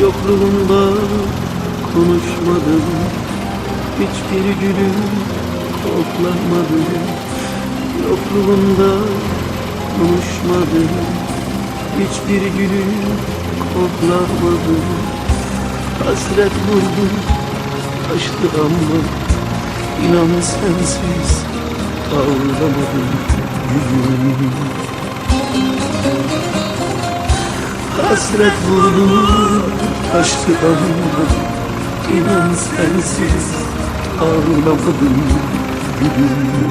Yokluğunda konuşmadım. Hiçbir gülüm koklamadım Yokluğunda konuşmadım. Hiçbir gülüm koklamadım Hasret vurdu taştı ama İnan sensiz ağlamadım. Gülüm. Hasret vurdu ama İnan sensiz ağlamadım. Gülüm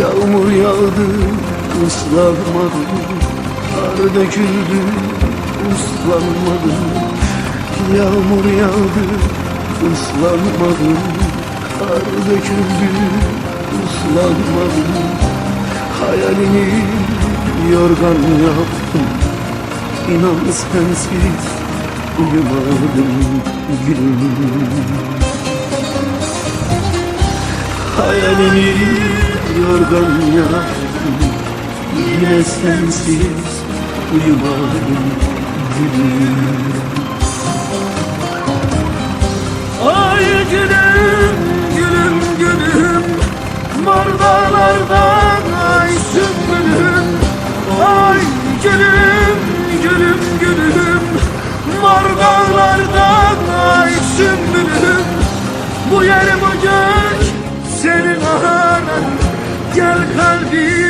Yağmur yağdı ıslanmadım Kar döküldü uslanmadım Yağmur yağdı ıslanmadım Kar döküldü uslanmadım Hayalini yorgan yaptım İnan sensiz uyumadım gülüm Hayalini yorgan yaptım Yine sensiz uyumadım gülüm Ay gülüm, gülüm, gülüm Mor dağlardan ay sümbülüm Ay gülüm Mor dağlardan ay sümbülüm Bu yer bu gök senin anan Gel kalbimi